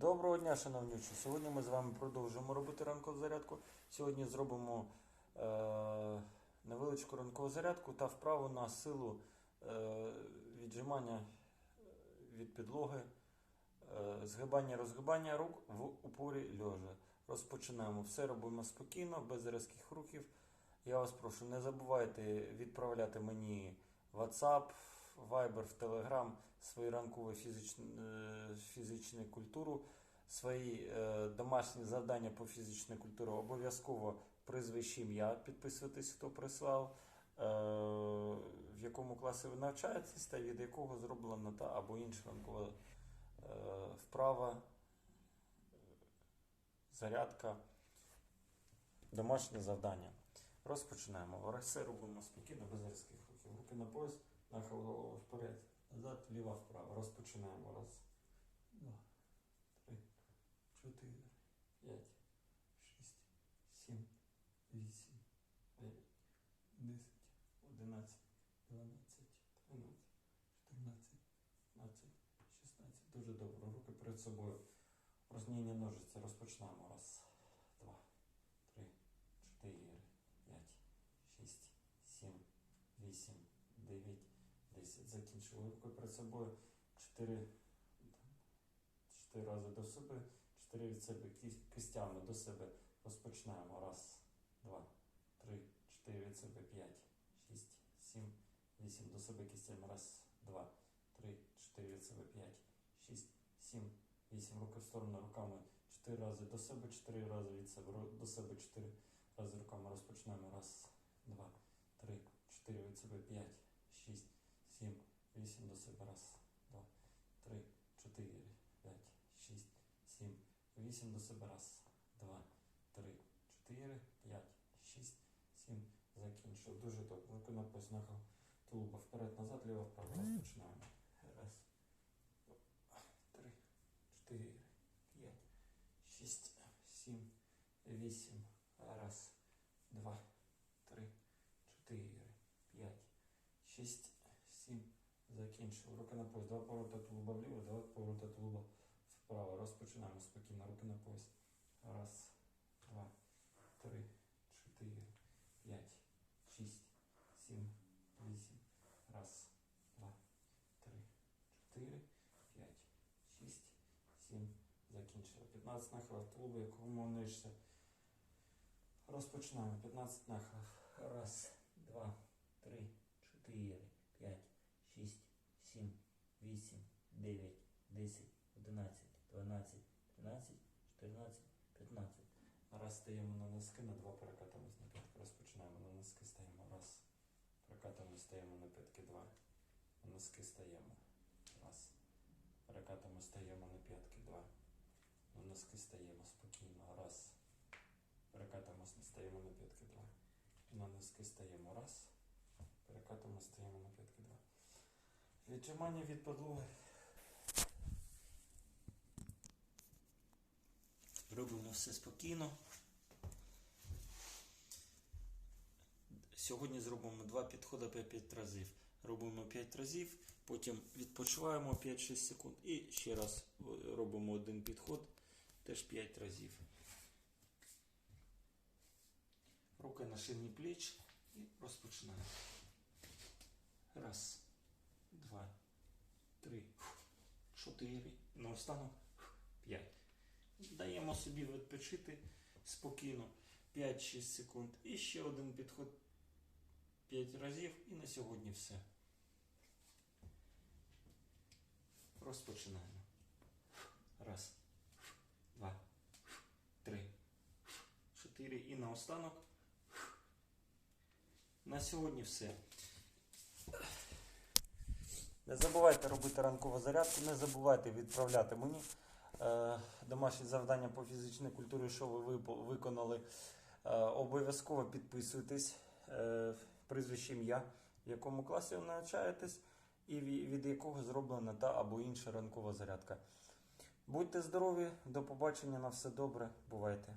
Доброго дня, шановні учні. Сьогодні ми з вами продовжуємо робити ранкову зарядку. Сьогодні зробимо е, невеличку ранкову зарядку та вправу на силу е, віджимання від підлоги, е, згибання розгибання рук в упорі льожа. Розпочинаємо. Все робимо спокійно, без різких рухів. Я вас прошу, не забувайте відправляти мені WhatsApp, Viber, в Telegram свої ранкові фізичні, е, фізичну культуру, свої е, домашні завдання по фізичній культурі. Обов'язково прізвище ім'я підписуйтесь, хто прислав, е, в якому класі ви навчаєтесь та від якого зроблена та або інша ранкова вправа, зарядка, домашнє завдання. Розпочинаємо. Все робимо спокійно, без різких рухів. Руки на пояс, нахил голову вперед, назад, вліво, вправо. Розпочинаємо. Раз, два, три, чотири, п'ять, шість, сім, вісім, дев'ять, десять, одинадцять, дванадцять, тринадцять, чотирнадцять, п'ятнадцять, шістнадцять. Дуже добре. Руки перед собою. Розніння ножиці. Розпочинаємо. Раз, два, три, чотири, п'ять, шість, сім, вісім, дев'ять, Закінчили руки перед собою. Чотири, чотири рази до себе, чотири від себе кистями до себе. Розпочинаємо. Раз, два, три, чотири від себе, п'ять, шість, сім, вісім. До себе кістями. Раз, два, три, чотири від себе, п'ять, шість, сім, вісім. Руки в сторону руками. Чотири рази до себе, чотири рази від себе. До себе чотири рази руками. Розпочинаємо. Раз, два, три, чотири від себе, п'ять, 8 до себе. Раз, два, три, чотири, п'ять, шість, сім, вісім до себе. Раз, два, три, чотири, п'ять, шість, сім. Закінчив. Дуже добре. Руки на познаках тулуба вперед, назад, ліво, вправо. Розпочинаємо. Раз, два, три, чотири, п'ять, шість, сім, вісім. Раз. Закінчив. Руки на пояс. Два поворота тулуба вліво, два поворота тулуба вправо. Розпочинаємо спокійно. Руки на пояс. Раз, два, три, чотири, п'ять, шість, сім, вісім. Раз, два, три, чотири, п'ять, шість, сім. Закінчили. 15 нахилів тулуба, якому нижче. Розпочинаємо. 15 нахилів. Раз, два, три, чотири, п'ять, шість, сім, вісім, дев'ять, десять, одинадцять, дванадцять, тринадцять, чотирнадцять, п'ятнадцять. Раз стаємо на носки, на два перекатимось на п'ятки. Розпочинаємо на носки, стаємо. Раз. Перекатимо, стаємо на п'ятки, два. На носки стаємо. Раз. Перекатимо, стаємо на п'ятки, два. На носки стаємо спокійно. Раз. Перекатимо, стаємо на п'ятки, два. На носки стаємо. Раз. Перекатимо, стаємо на п'ятки, два. Віджимання від підлоги. Робимо все спокійно. Сьогодні зробимо два підходи по 5 разів. Робимо 5 разів, потім відпочиваємо 5-6 секунд і ще раз робимо один підход, теж 5 разів. Руки на ширині пліч і розпочинаємо. Раз, два, три, чотири. Наостанок п'ять. Даємо собі відпочити спокійно 5-6 секунд. І ще один підход 5 разів. І на сьогодні все. Розпочинаємо. Раз, два, три, чотири. І наостанок. На сьогодні все. Не забувайте робити ранкову зарядку, не забувайте відправляти мені е, домашні завдання по фізичній культурі, що ви виконали. Е, обов'язково підписуйтесь, е, прізвище ім'я, в якому класі ви навчаєтесь, і від якого зроблена та або інша ранкова зарядка. Будьте здорові, до побачення, на все добре, бувайте.